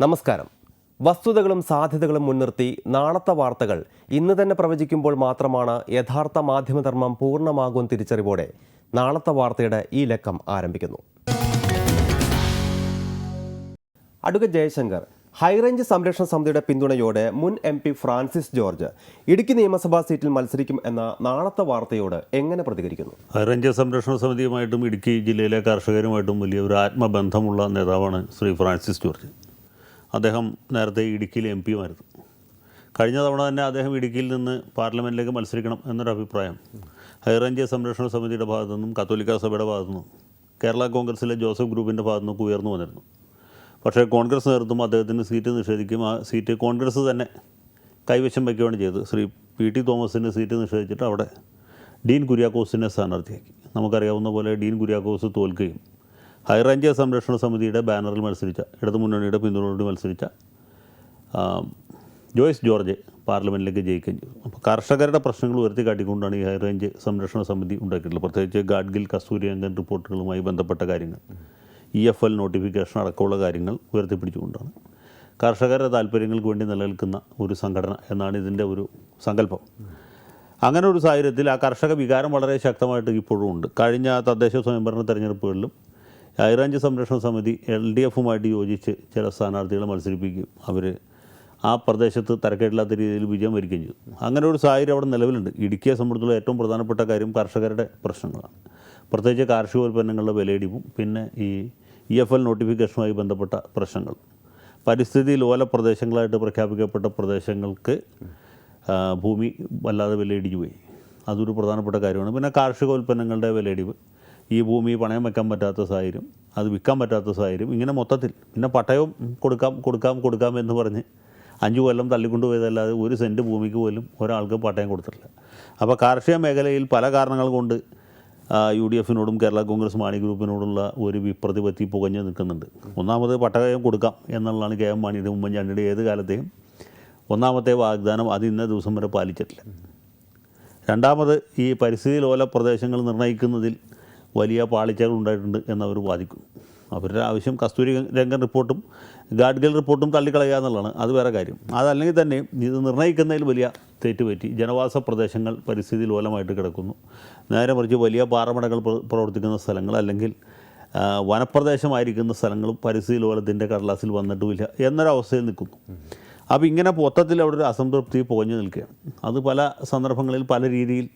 നമസ്കാരം. വസ്തുതകളും സാധ്യതകളും മുൻനിർത്തി നാളത്തെ വാർത്തകൾ ഇന്ന് തന്നെ പ്രവചിക്കുമ്പോൾ മാത്രമാണ് യഥാർത്ഥ മാധ്യമധർമ്മം പൂർണമാകും തിരിച്ചറിവോടെ നാളത്തെ വാർത്തയുടെ ഈ ലക്കം ആരംഭിക്കുന്നു. അഡ്വക്കേറ്റ് ജയശങ്കർ ഹൈറേഞ്ച് സംരക്ഷണ സമിതിയുടെ പിന്തുണയോടെ മുൻ എം പി ഫ്രാൻസിസ് ജോർജ് ഇടുക്കി നിയമസഭാ സീറ്റിൽ മത്സരിക്കും എന്ന നാളത്തെ വാർത്തയോട് എങ്ങനെ പ്രതികരിക്കുന്നു? ഹൈറേഞ്ച് സംരക്ഷണ സമിതിയുമായിട്ടും ഇടുക്കി ജില്ലയിലെ കർഷകരുമായിട്ടും വലിയ ഒരു ആത്മബന്ധമുള്ള നേതാവാണ് ശ്രീ ഫ്രാൻസിസ് ജോർജ്. അദ്ദേഹം നേരത്തെ ഇടുക്കിയിലെ എം പിയുമായിരുന്നു. കഴിഞ്ഞ തവണ തന്നെ അദ്ദേഹം ഇടുക്കിയിൽ നിന്ന് പാർലമെന്റിലേക്ക് മത്സരിക്കണം എന്നൊരു അഭിപ്രായം. ഹൈറേഞ്ച് സംരക്ഷണ സമിതിയുടെ ഭാഗത്തു നിന്നും കത്തോലിക്ക സഭയുടെ ഭാഗത്തു നിന്നും കേരള കോൺഗ്രസിലെ ജോസഫ് ഗ്രൂപ്പിന്റെ ഭാഗത്തു നിന്നൊക്കെ ഉയർന്നു വന്നിരുന്നു. പക്ഷേ കോൺഗ്രസ് നേതൃത്വം അദ്ദേഹത്തിന് സീറ്റ് നിഷേധിക്കും ആ സീറ്റ് കോൺഗ്രസ് തന്നെ കൈവശം വയ്ക്കുകയാണ് ചെയ്തത്. ശ്രീ പി ടി തോമസിന്റെ സീറ്റ് നിഷേധിച്ചിട്ട് അവിടെ ഡീൻ കുര്യാക്കോസിനെ സ്ഥാനാർത്ഥിയാക്കി. നമുക്കറിയാവുന്ന പോലെ ഡീൻ കുര്യാക്കോസ് തോൽക്കുകയും ഹൈറേഞ്ച് സംരക്ഷണ സമിതിയുടെ ബാനറിൽ മത്സരിച്ച ഇടതു മുന്നണിയുടെ പിന്തുണയോട് മത്സരിച്ച ജോയ്സ് ജോർജ് പാർലമെന്റിലേക്ക് ജയിക്കുകയും ചെയ്തു. അപ്പോൾ കർഷകരുടെ പ്രശ്നങ്ങൾ ഉയർത്തി കാട്ടിക്കൊണ്ടാണ് ഈ ഹൈറേഞ്ച് സംരക്ഷണ സമിതി ഉണ്ടാക്കിയിട്ടുള്ളത്. പ്രത്യേകിച്ച് ഗാഡ്ഗിൽ കസ്തൂരിരംഗൻ റിപ്പോർട്ടുകളുമായി ബന്ധപ്പെട്ട കാര്യങ്ങൾ ഇ എഫ് എൽ നോട്ടിഫിക്കേഷൻ അടക്കമുള്ള കാര്യങ്ങൾ ഉയർത്തിപ്പിടിച്ചുകൊണ്ടാണ്. കർഷകരുടെ താല്പര്യങ്ങൾക്ക് വേണ്ടി നിലനിൽക്കുന്ന ഒരു സംഘടന എന്നാണ് ഇതിന്റെ ഒരു സങ്കല്പം. അങ്ങനെ ഒരു സാഹചര്യത്തിൽ ആ കർഷക വികാരം വളരെ ശക്തമായിട്ട് ഇപ്പോഴും ഉണ്ട്. കഴിഞ്ഞ തദ്ദേശ സ്വയംഭരണ തെരഞ്ഞെടുപ്പുകളിലും ഹൈറേഞ്ച് സംരക്ഷണ സമിതി എൽ ഡി എഫുമായിട്ട് യോജിച്ച് ചില സ്ഥാനാർത്ഥികളെ മത്സരിപ്പിക്കും. അവർ ആ പ്രദേശത്ത് തരക്കേടില്ലാത്ത രീതിയിൽ വിജയം വരികയും ചെയ്തു അങ്ങനെ ഒരു സാഹചര്യം അവിടെ നിലവിലുണ്ട്. ഇടുക്കിയെ സംബന്ധിച്ചുള്ള ഏറ്റവും പ്രധാനപ്പെട്ട കാര്യം കർഷകരുടെ പ്രശ്നങ്ങളാണ്. പ്രത്യേകിച്ച് കാർഷികോൽപ്പന്നങ്ങളുടെ വിലയിടിവും പിന്നെ ഈ ഇ എഫ് എൽ നോട്ടിഫിക്കേഷനുമായി ബന്ധപ്പെട്ട പ്രശ്നങ്ങൾ പരിസ്ഥിതി ലോല പ്രദേശങ്ങളായിട്ട് പ്രഖ്യാപിക്കപ്പെട്ട പ്രദേശങ്ങൾക്ക് ഭൂമി വല്ലാതെ വിലയിടിഞ്ഞു പോയി അതൊരു പ്രധാനപ്പെട്ട കാര്യമാണ്. പിന്നെ കാർഷികോൽപ്പന്നങ്ങളുടെ വിലയിടിവ്. ഈ ഭൂമി പണയം വെക്കാൻ പറ്റാത്ത സാഹചര്യം അത് വിൽക്കാൻ പറ്റാത്ത സാഹചര്യം ഇങ്ങനെ മൊത്തത്തിൽ. പിന്നെ പട്ടയവും കൊടുക്കാം കൊടുക്കാം കൊടുക്കാം എന്ന് പറഞ്ഞ് അഞ്ച് കൊല്ലം തള്ളിക്കൊണ്ടുപോയതല്ലാതെ ഒരു സെന്റ് ഭൂമിക്ക് പോലും ഒരാൾക്ക് പട്ടയം കൊടുത്തിട്ടില്ല. അപ്പോൾ കാർഷിക മേഖലയിൽ പല കാരണങ്ങൾ കൊണ്ട് യു ഡി എഫിനോടും കേരള കോൺഗ്രസ് മാണി ഗ്രൂപ്പിനോടുള്ള ഒരു വിപ്രതിപത്തി പുകഞ്ഞു നിൽക്കുന്നുണ്ട്. ഒന്നാമത് പട്ടയം കൊടുക്കാം എന്നുള്ളതാണ് കെ എം മാണിയുടെ ഉമ്മൻചാണ്ടിയുടെ ഏത് കാലത്തെയും. ഒന്നാമത്തെ വാഗ്ദാനം അത് ഇന്ന ദിവസം വരെ പാലിച്ചിട്ടില്ല. രണ്ടാമത് ഈ പരിസ്ഥിതി ലോല പ്രദേശങ്ങൾ നിർണയിക്കുന്നതിൽ വലിയ പാളിച്ചകൾ ഉണ്ടായിട്ടുണ്ട് എന്നവർ വാദിക്കുന്നു അവരുടെ ആവശ്യം കസ്തൂരി രംഗൻ റിപ്പോർട്ടും ഗാഡ്ഗിൽ റിപ്പോർട്ടും തള്ളിക്കളയുക എന്നുള്ളതാണ്. അത് വേറെ കാര്യം. അതല്ലെങ്കിൽ തന്നെ ഇത് നിർണയിക്കുന്നതിൽ വലിയ തെറ്റുപറ്റി ജനവാസ പ്രദേശങ്ങൾ പരിസ്ഥിതി ലോലമായിട്ട് കിടക്കുന്നു. നേരെ മറിച്ച് വലിയ പാറമടകൾ പ്രവർത്തിക്കുന്ന സ്ഥലങ്ങൾ അല്ലെങ്കിൽ വനപ്രദേശമായിരിക്കുന്ന സ്ഥലങ്ങളും പരിസ്ഥിതി ലോലത്തിന്റെ കടലാസിൽ വന്നിട്ടുമില്ല എന്നൊരവസ്ഥയിൽ നിൽക്കുന്നു അപ്പോൾ ഇങ്ങനെ മൊത്തത്തിൽ അവിടെ ഒരു അസംതൃപ്തി പോഞ്ഞു നിൽക്കുകയാണ്. അത് പല സന്ദർഭങ്ങളിൽ പല രീതിയിൽ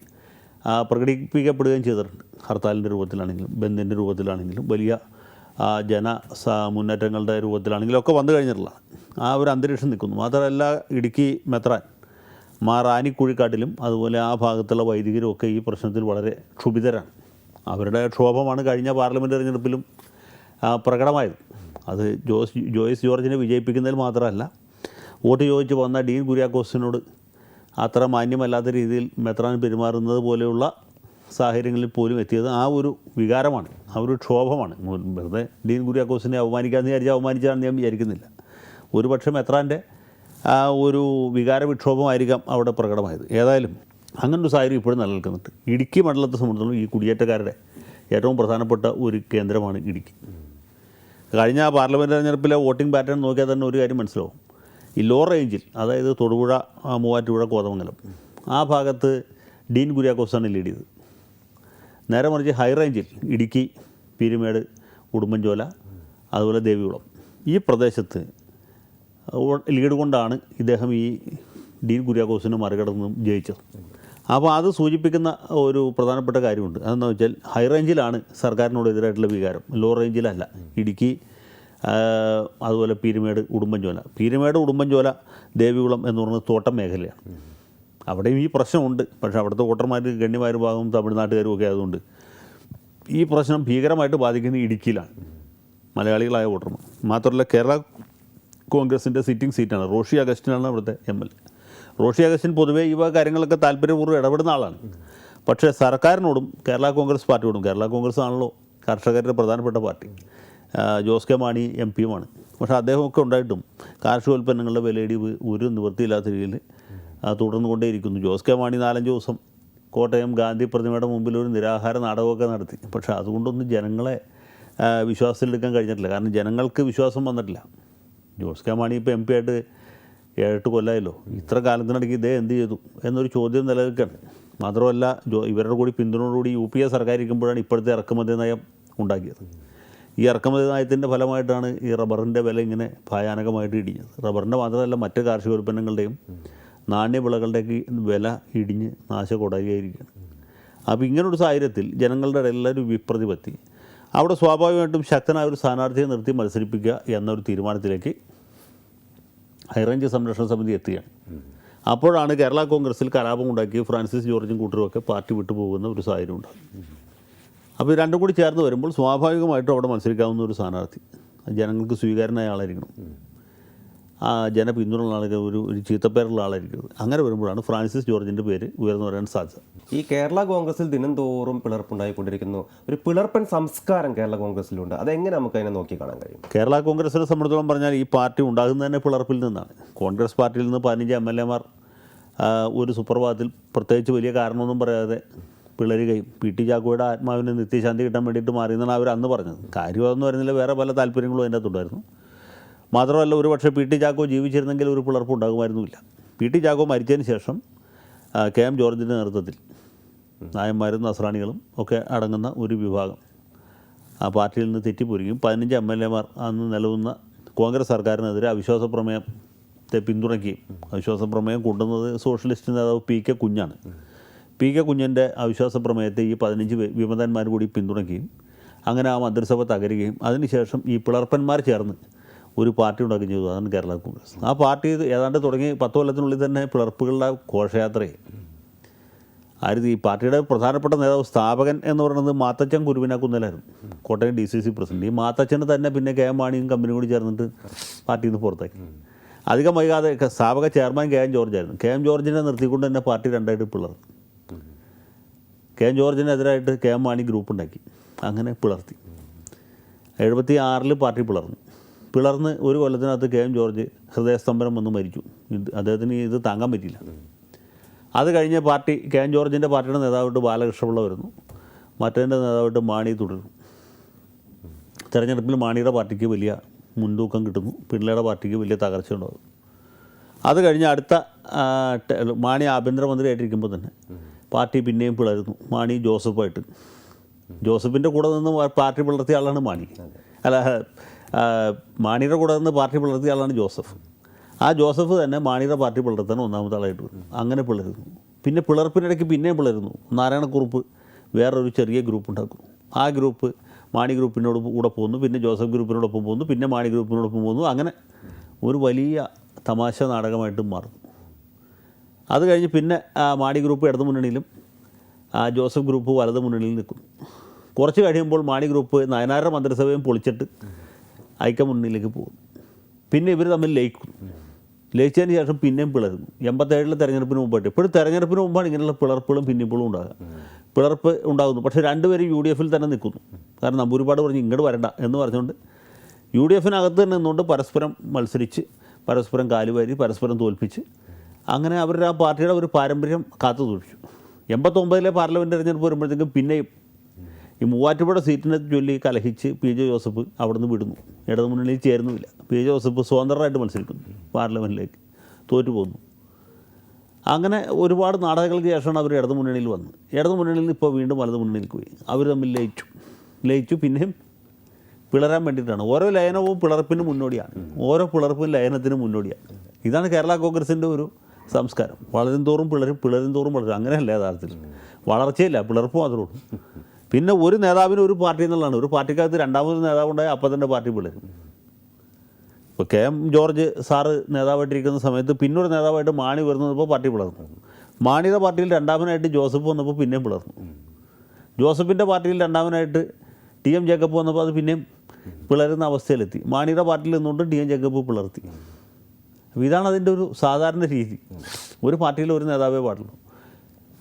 പ്രകടിപ്പിക്കപ്പെടുകയും ചെയ്തിട്ടുണ്ട്. ഹർത്താലിന്റെ രൂപത്തിലാണെങ്കിലും ബന്ദിന്റെ രൂപത്തിലാണെങ്കിലും വലിയ ജന മുന്നേറ്റങ്ങളുടെ രൂപത്തിലാണെങ്കിലും ഒക്കെ വന്നു കഴിഞ്ഞിട്ടുള്ളതാണ് ആ ഒരു അന്തരീക്ഷം നിൽക്കുന്നു. മാത്രമല്ല ഇടുക്കി മെത്രാൻ മാ റാനിക്കുഴിക്കാട്ടിലും അതുപോലെ ആ ഭാഗത്തുള്ള വൈദികരും ഒക്കെ ഈ പ്രശ്നത്തിൽ വളരെ ക്ഷുഭിതരാണ്. അവരുടെ ക്ഷോഭമാണ് കഴിഞ്ഞ പാർലമെന്റ് തെരഞ്ഞെടുപ്പിലും പ്രകടമായത്. അത് ജോസ് ജോയ്സ് ജോർജിനെ വിജയിപ്പിക്കുന്നതിൽ മാത്രമല്ല വോട്ട് ചോദിച്ച് വന്ന ഡീൻ കുര്യാക്കോസിനോട് അത്ര മാന്യമല്ലാത്ത രീതിയിൽ മെത്രാൻ പെരുമാറുന്നത് പോലെയുള്ള സാഹചര്യങ്ങളിൽ പോലും എത്തിയത് ആ ഒരു വികാരമാണ് ആ ഒരു ക്ഷോഭമാണ്. വെറുതെ ഡീൻ കുര്യാക്കോസിനെ അവമാനിക്കാമെന്ന് വിചാരിച്ചാൽ അവമാനിച്ചാണെന്ന് ഞാൻ വിചാരിക്കുന്നില്ല. ഒരുപക്ഷെ മെത്രാന്റെ ആ ഒരു വികാര വിക്ഷോഭമായിരിക്കാം അവിടെ പ്രകടമായത്. ഏതായാലും അങ്ങനൊരു സാഹചര്യം ഇപ്പോഴും നിലനിൽക്കുന്നുണ്ട്. ഇടുക്കി മണ്ഡലത്തെ സംബന്ധിച്ചിടത്തോളം ഈ കുടിയേറ്റക്കാരുടെ ഏറ്റവും പ്രധാനപ്പെട്ട ഒരു കേന്ദ്രമാണ് ഇടുക്കി. കഴിഞ്ഞ പാർലമെന്റ് തെരഞ്ഞെടുപ്പിലെ വോട്ടിംഗ് പാറ്റേൺ നോക്കിയാൽ തന്നെ ഒരു കാര്യം മനസ്സിലാവും. ഈ ലോ റേഞ്ചിൽ അതായത് തൊടുപുഴ മൂവാറ്റുപുഴ കോതമംഗലം ആ ഭാഗത്ത് ഡീൻ കുര്യാക്കോസാണ് ലീഡ് ചെയ്തത്. നേരെ മറിച്ച് ഹൈ റേഞ്ചിൽ ഇടുക്കി പീരുമേട് ഉടുമ്പൻചോല അതുപോലെ ദേവികുളം. ഈ പ്രദേശത്ത് ലീഡ് കൊണ്ടാണ് ഇദ്ദേഹം ഈ ഡീൻ കുര്യാക്കോസിനെ മറികടന്ന് ജയിച്ചത്. അപ്പോൾ അത് സൂചിപ്പിക്കുന്ന ഒരു പ്രധാനപ്പെട്ട കാര്യമുണ്ട്. അതെന്ന് വെച്ചാൽ ഹൈ റേഞ്ചിലാണ് സർക്കാരിനോട് എതിരായിട്ടുള്ള വികാരം. ലോ റേഞ്ചിലല്ല ഇടുക്കി അതുപോലെ പീരുമേട് ഉടുമ്പൻചോല. പീരുമേട് ഉടുമ്പൻചോല ദേവികുളം എന്ന് പറയുന്നത് തോട്ടം മേഖലയാണ്. അവിടെയും ഈ പ്രശ്നമുണ്ട്. പക്ഷേ അവിടുത്തെ വോട്ടർമാർ ഗണ്യമായ ഭാഗം തമിഴ്നാട്ടുകാരും ഒക്കെ ആയതുകൊണ്ട് ഈ പ്രശ്നം ഭീകരമായിട്ട് ബാധിക്കുന്നത് ഇടുക്കിയിലാണ് മലയാളികളായ വോട്ടർമാർ. മാത്രമല്ല കേരള കോൺഗ്രസിന്റെ സിറ്റിംഗ് സീറ്റാണ്. റോഷി അഗസ്റ്റിനാണ് അവിടുത്തെ M L A. Roshy Augustine പൊതുവേ ഈ കാര്യങ്ങളൊക്കെ താല്പര്യപൂർവം ഇടപെടുന്ന ആളാണ്. പക്ഷേ സർക്കാരിനോടും കേരള കോൺഗ്രസ് പാർട്ടിയോടും കേരള കോൺഗ്രസ് ആണല്ലോ കർഷകരുടെ പ്രധാനപ്പെട്ട party. Jose K Mani M പിയുമാണ്. പക്ഷേ അദ്ദേഹമൊക്കെ ഉണ്ടായിട്ടും കാർഷികോൽപ്പന്നങ്ങളുടെ വിലയിടിവ് ഒരു നിവൃത്തിയില്ലാത്ത രീതിയിൽ തുടർന്നു കൊണ്ടേയിരിക്കുന്നു ജോസ് കെ മാണി നാലഞ്ച് ദിവസം കോട്ടയം ഗാന്ധി പ്രതിമയുടെ മുമ്പിൽ ഒരു നിരാഹാര നാടകമൊക്കെ നടത്തി. പക്ഷേ അതുകൊണ്ടൊന്നും ജനങ്ങളെ വിശ്വാസത്തിലെടുക്കാൻ കഴിഞ്ഞിട്ടില്ല. കാരണം ജനങ്ങൾക്ക് വിശ്വാസം വന്നിട്ടില്ല. ജോസ് കെ മാണി ഇപ്പോൾ എം പി ആയിട്ട് ഏഴെട്ട് കൊല്ലായല്ലോ. ഇത്ര കാലത്തിനിടയ്ക്ക് ഇതേ എന്ത് ചെയ്തു എന്നൊരു ചോദ്യം നിലനിൽക്കുകയാണ്. മാത്രമല്ല ജോ ഇവരുടെ കൂടി പിന്തുണയോടുകൂടി യു പി എ സർക്കാർ ഇരിക്കുമ്പോഴാണ് ഇപ്പോഴത്തെ ഇറക്കുമതി നയം ഉണ്ടാക്കിയത്. ഈ ഇറക്കുമതി നയത്തിന്റെ ഫലമായിട്ടാണ് ഈ റബ്ബറിന്റെ വില ഇങ്ങനെ ഭയാനകമായിട്ട് ഇടിഞ്ഞത്. റബ്ബറിന്റെ മാത്രമല്ല മറ്റ് കാർഷിക ഉൽപ്പന്നങ്ങളുടെയും നാണ്യവിളകളുടെയൊക്കെ വില ഇടിഞ്ഞ് നാശകൊടയായിരിക്കുകയാണ് അപ്പോൾ ഇങ്ങനൊരു സാഹചര്യത്തിൽ ജനങ്ങളുടെ ഇടയിൽ ഒരു വിപ്രതിപത്തി. അവിടെ സ്വാഭാവികമായിട്ടും ശക്തനായ ഒരു സ്ഥാനാർത്ഥിയെ നിർത്തി മത്സരിപ്പിക്കുക എന്നൊരു തീരുമാനത്തിലേക്ക് ഹൈറേഞ്ച് സംരക്ഷണ സമിതി എത്തുകയാണ്. അപ്പോഴാണ് കേരള കോൺഗ്രസിൽ കലാപം ഉണ്ടാക്കി ഫ്രാൻസിസ് ജോർജും കൂട്ടരുമൊക്കെ പാർട്ടി വിട്ടുപോകുന്ന ഒരു സാഹചര്യം ഉണ്ടാകും അപ്പോൾ രണ്ടും കൂടി ചേർന്ന് വരുമ്പോൾ സ്വാഭാവികമായിട്ടും അവിടെ മത്സരിക്കാവുന്ന ഒരു സ്ഥാനാർത്ഥി. ജനങ്ങൾക്ക് സ്വീകാരനായ ആളായിരിക്കണം. ആ ജന ജനപിന്തുണയുള്ള ആളുകൾ ഒരു ഒരു ചീത്തപ്പേരുള്ള ആളായിരിക്കും. അങ്ങനെ വരുമ്പോഴാണ് ഫ്രാൻസിസ് ജോർജിന്റെ പേര് ഉയർന്നു വരാൻ സാധ്യത. ഈ കേരള കോൺഗ്രസിൽ ദിനം തോറും പിളർപ്പുണ്ടായിക്കൊണ്ടിരിക്കുന്നു. ഒരു പിളർപ്പൻ സംസ്കാരം കേരള കോൺഗ്രസിലുണ്ട്. അതെങ്ങനെ നമുക്ക് അതിനെ നോക്കി കാണാൻ കഴിയും? കേരള കോൺഗ്രസിനെ സംബന്ധിച്ചോളം പറഞ്ഞാൽ ഈ പാർട്ടി ഉണ്ടാകുന്നത് തന്നെ പിളർപ്പിൽ നിന്നാണ്. കോൺഗ്രസ് പാർട്ടിയിൽ നിന്ന് പതിനഞ്ച് എം എൽ എമാർ ഒരു സുപ്രഭാതത്തിൽ പ്രത്യേകിച്ച് വലിയ കാരണമൊന്നും പറയാതെ പിളരുകയും പി. ടി. ചാക്കോയുടെ ആത്മാവിന് നിത്യശാന്തി കിട്ടാൻ വേണ്ടിയിട്ട് മാറിയെന്നാണ് അവർ അന്ന് പറഞ്ഞത്. കാര്യം അതൊന്നും വരുന്നില്ല വേറെ പല താല്പര്യങ്ങളും അതിന്റെ അകത്തുണ്ടായിരുന്നു. മാത്രമല്ല ഒരു പക്ഷേ പി. ടി. ചാക്കോ ജീവിച്ചിരുന്നെങ്കിൽ ഒരു പിളർപ്പ് ഉണ്ടാകുമായിരുന്നില്ല പി. ടി. ചാക്കോ മരിച്ചതിന് ശേഷം കെ. എം. ജോർജിന്റെ നേതൃത്വത്തിൽ നായന്മാരും നസ്രാണികളും ഒക്കെ അടങ്ങുന്ന ഒരു വിഭാഗം ആ പാർട്ടിയിൽ നിന്ന് തെറ്റിപ്പോരുകയും പതിനഞ്ച് എം. എൽ. എമാർ അന്ന് നിലവുന്ന കോൺഗ്രസ് സർക്കാരിനെതിരെ അവിശ്വാസ പ്രമേയത്തെ പിന്തുണയ്ക്കുകയും അവിശ്വാസ പ്രമേയം കൊണ്ടുവന്നത് സോഷ്യലിസ്റ്റ് നേതാവ് പി. കെ. കുഞ്ഞാണ്. പി കെ കുഞ്ഞന്റെ അവിശ്വാസ പ്രമേയത്തെ ഈ പതിനഞ്ച് വിമതന്മാർ കൂടി പിന്തുണയ്ക്കുകയും അങ്ങനെ ആ മന്ത്രിസഭ തകരുകയും അതിനുശേഷം ഈ പിളർപ്പന്മാർ ചേർന്ന് ഒരു പാർട്ടി ഉണ്ടാക്കുകയും ചെയ്തു. അതാണ് കേരള കോൺഗ്രസ്. ആ പാർട്ടി ഏതാണ്ട് തുടങ്ങി പത്ത് കൊല്ലത്തിനുള്ളിൽ തന്നെ പിളർപ്പുകളുടെ ഘോഷയാത്രയെ. ആയിരുന്നു ഈ പാർട്ടിയുടെ പ്രധാനപ്പെട്ട നേതാവ് സ്ഥാപകൻ എന്ന് പറയുന്നത് Mathachan കുരുവിനാക്കുന്നലായിരുന്നു Kottayam D C C president. ഈ മാത്തച്ചന് തന്നെ പിന്നെ കെ എം മാണിയും കമ്പനിയും കൂടി ചേർന്നിട്ട് പാർട്ടിയിൽ നിന്ന് പുറത്താക്കി. അധികം വൈകാതെ സ്ഥാപക ചെയർമാൻ കെ എം ജോർജ് ആയിരുന്നു. കെ എം ജോർജിനെ നിർത്തിക്കൊണ്ട് തന്നെ പാർട്ടി രണ്ടായിട്ട് പിളർന്നു. കെ എം ജോർജിനെതിരായിട്ട് കെ എം മാണി ഗ്രൂപ്പ് ഉണ്ടാക്കി. അങ്ങനെ പിളർത്തി. എഴുപത്തി ആറിൽ പാർട്ടി പിളർന്നു. പിളർന്ന് ഒരു കൊല്ലത്തിനകത്ത് കെ എം ജോർജ് ഹൃദയസ്തംഭനം വന്ന് മരിച്ചു. ഇത് അദ്ദേഹത്തിന് ഇത് താങ്ങാൻ പറ്റിയില്ല. അത് കഴിഞ്ഞ് പാർട്ടി കെ എൻ ജോർജിന്റെ പാർട്ടിയുടെ നേതാവായിട്ട് ബാലകൃഷ്ണപിള്ള വരുന്നു. മറ്റേന്റെ നേതാവായിട്ട് മാണി തുടരുന്നു തെരഞ്ഞെടുപ്പിൽ മാണിയുടെ പാർട്ടിക്ക് വലിയ മുൻതൂക്കം കിട്ടുന്നു. പിള്ളയുടെ പാർട്ടിക്ക് വലിയ തകർച്ച ഉണ്ടാകും. അത് കഴിഞ്ഞ് അടുത്ത മാണി ആഭ്യന്തരമന്ത്രി ആഭ്യന്തരമന്ത്രിയായിട്ടിരിക്കുമ്പോൾ തന്നെ പാർട്ടി പിന്നെയും പിളരുന്നു. മാണി ജോസഫായിട്ട് ജോസഫിന്റെ കൂടെ നിന്ന് പാർട്ടി പിളർത്തിയ ആളാണ് മാണി. അല്ല മാണിയുടെ കൂടെ നിന്ന് പാർട്ടി പിളർത്തിയ ആളാണ് ജോസഫ്. ആ ജോസഫ് തന്നെ മാണിയുടെ പാർട്ടി പിളർത്താൻ ഒന്നാമത്തെ ആളായിട്ട്. അങ്ങനെ പിളരുന്നു. പിന്നെ പിളർപ്പിനിടയ്ക്ക് പിന്നെയും പിളരുന്നു. നാരായണക്കുറുപ്പ് വേറൊരു ചെറിയ ഗ്രൂപ്പ് ഉണ്ടാക്കുന്നു. ആ ഗ്രൂപ്പ് മാണി ഗ്രൂപ്പിനോട് കൂടെ പോകുന്നു. പിന്നെ ജോസഫ് ഗ്രൂപ്പിനോടൊപ്പം പോകുന്നു. പിന്നെ മാണി ഗ്രൂപ്പിനോടൊപ്പം പോകുന്നു. അങ്ങനെ ഒരു വലിയ തമാശ നാടകമായിട്ട് മാറുന്നു. അത് കഴിഞ്ഞ് പിന്നെ മാണി ഗ്രൂപ്പ് ഇടതു മുന്നണിയിലും ജോസഫ് ഗ്രൂപ്പ് വലതു മുന്നണിയിൽ നിൽക്കും. കുറച്ച് കഴിയുമ്പോൾ മാണി ഗ്രൂപ്പ് നയനാരുടെ മന്ത്രിസഭയും പൊളിച്ചിട്ട് ഐക്യമുന്നണിയിലേക്ക് പോകും. പിന്നെ ഇവർ തമ്മിൽ ലയിക്കും. ലയിച്ചതിന് ശേഷം പിന്നെയും പിളരുന്നു. എൺപത്തേഴിലെ തെരഞ്ഞെടുപ്പിന് മുമ്പായിട്ട്. ഇപ്പോഴും തെരഞ്ഞെടുപ്പിന് മുമ്പാണ് ഇങ്ങനെയുള്ള പിളർപ്പുകളും പിന്നിപ്പുകളും ഉണ്ടാകുക. പിളർപ്പ് ഉണ്ടാകുന്നു. പക്ഷേ രണ്ടുപേരും യു ഡി എഫിൽ തന്നെ നിൽക്കുന്നു. കാരണം നമ്പൂരിപ്പാട് പറഞ്ഞ് ഇങ്ങോട്ട് വരണ്ട എന്ന് പറഞ്ഞുകൊണ്ട് യു ഡി എഫിനകത്ത് നിന്നുകൊണ്ട് പരസ്പരം മത്സരിച്ച് പരസ്പരം കാലുവാരി പരസ്പരം തോൽപ്പിച്ച് അങ്ങനെ അവരുടെ ആ പാർട്ടിയുടെ ഒരു പാരമ്പര്യം കാത്തു സൂക്ഷിച്ചു. എൺപത്തൊമ്പതിലെ പാർലമെന്റ് തിരഞ്ഞെടുപ്പ് വരുമ്പോഴത്തേക്കും പിന്നെയും ഈ മൂവാറ്റുപുഴ സീറ്റിനെ ചൊല്ലി കലഹിച്ച് പി ജെ ജോസഫ് അവിടുന്ന് വിടുന്നു. ഇടതുമുന്നണിയിൽ ചേരുന്നുമില്ല. പി ജെ ജോസഫ് സ്വതന്ത്രമായിട്ട് മത്സരിക്കുന്നു പാർലമെന്റിലേക്ക് തോറ്റു പോകുന്നു അങ്ങനെ ഒരുപാട് നാടകങ്ങൾക്ക് ശേഷമാണ് അവർ ഇടതു മുന്നണിയിൽ വന്നത്. ഇടതു മുന്നണിയിൽ നിന്ന് ഇപ്പോൾ വീണ്ടും വലതു മുന്നണിയിലേക്ക് പോയി. അവർ തമ്മിൽ ലയിച്ചു. ലയിച്ചു പിന്നെയും പിളരാൻ വേണ്ടിയിട്ടാണ്. ഓരോ ലയനവും പിളർപ്പിന് മുന്നോടിയാണ്. ഓരോ പിളർപ്പും ലയനത്തിന് മുന്നോടിയാണ്. ഇതാണ് കേരള കോൺഗ്രസിന്റെ ഒരു സംസ്കാരം. വളരും തോറും പിളരും പിളരും തോറും വളരും. അങ്ങനെയല്ല യഥാർത്ഥത്തിൽ. വളർച്ചയില്ല പിളർപ്പ് മാത്രമേ ഉള്ളൂ പിന്നെ ഒരു നേതാവിന് ഒരു പാർട്ടി എന്നുള്ളതാണ്. ഒരു പാർട്ടിക്കകത്ത് രണ്ടാമത് നേതാവുണ്ടായി അപ്പം തന്നെ പാർട്ടി പിളരും. ഇപ്പോൾ കെ എം ജോർജ് സാറ് നേതാവായിട്ടിരിക്കുന്ന സമയത്ത് പിന്നൊരു നേതാവായിട്ട് മാണി വരുന്നപ്പോൾ പാർട്ടി പിളർന്നു. മാണിയുടെ പാർട്ടിയിൽ രണ്ടാമനായിട്ട് ജോസഫ് വന്നപ്പോൾ പിന്നെയും പിളർന്നു. ജോസഫിന്റെ പാർട്ടിയിൽ രണ്ടാമനായിട്ട് ടി എം ജേക്കബ് വന്നപ്പോൾ അത് പിന്നെയും പിളരുന്ന അവസ്ഥയിലെത്തി. മാണിയുടെ പാർട്ടിയിൽ നിന്നുകൊണ്ട് ടി എം ജേക്കബ് പിളർത്തി. അപ്പോൾ ഇതാണ് അതിന്റെ ഒരു സാധാരണ രീതി. ഒരു പാർട്ടിയിൽ ഒരു നേതാവേ പാടുള്ളൂ.